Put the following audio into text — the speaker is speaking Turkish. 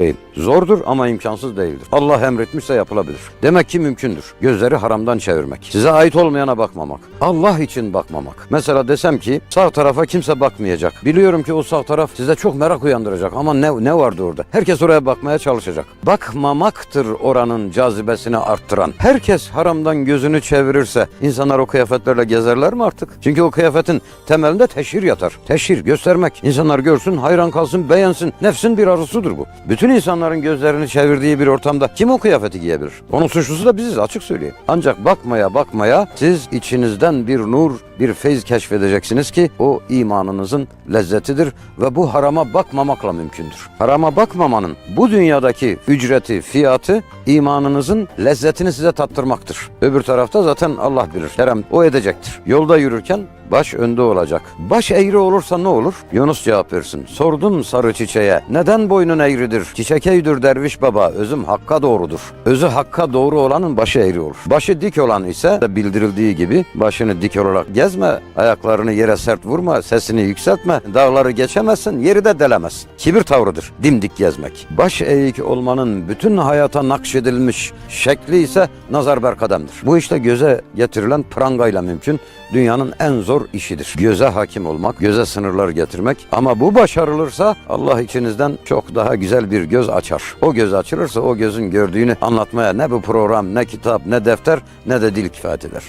Wait. Zordur ama imkansız değildir. Allah emretmişse yapılabilir. Demek ki mümkündür. Gözleri haramdan çevirmek. Size ait olmayana bakmamak. Allah için bakmamak. Mesela desem ki sağ tarafa kimse bakmayacak. Biliyorum ki o sağ taraf size çok merak uyandıracak ama ne, ne vardı orada? Herkes oraya bakmaya çalışacak. Bakmamaktır oranın cazibesini arttıran. Herkes haramdan gözünü çevirirse insanlar o kıyafetlerle gezerler mi artık? Çünkü o kıyafetin temelinde teşhir yatar. Teşhir, göstermek. İnsanlar görsün, hayran kalsın, beğensin. Nefsin bir arzusudur bu. Bütün insanların gözlerini çevirdiği bir ortamda kim o kıyafeti giyebilir? Onun suçlusu da biziz açık söyleyeyim. Ancak bakmaya bakmaya siz içinizden bir nur, bir feyz keşfedeceksiniz ki o imanınızın lezzetidir ve bu harama bakmamakla mümkündür. Harama bakmamanın bu dünyadaki ücreti, fiyatı imanınızın lezzetini size tattırmaktır. Öbür tarafta zaten Allah bilir. Kerem o edecektir. Yolda yürürken Baş önde olacak. Baş eğri olursa ne olur? Yunus cevap versin. Sordum sarı çiçeğe. Neden boynun eğridir? Çiçek eğdir derviş baba. Özüm hakka doğrudur. Özü hakka doğru olanın başı eğri olur. Başı dik olan ise bildirildiği gibi başını dik olarak gezme. Ayaklarını yere sert vurma. Sesini yükseltme. Dağları geçemezsin. Yeri de delemezsin. Kibir tavrıdır. Dimdik gezmek. Baş eğik olmanın bütün hayata nakşedilmiş şekli ise nazar berkademdir. Bu işte göze getirilen prangayla mümkün. Dünyanın en zor işidir. Göze hakim olmak, göze sınırlar getirmek. Ama bu başarılırsa Allah içinizden çok daha güzel bir göz açar. O göz açılırsa o gözün gördüğünü anlatmaya ne bu program, ne kitap, ne defter, ne de dil kifayet eder.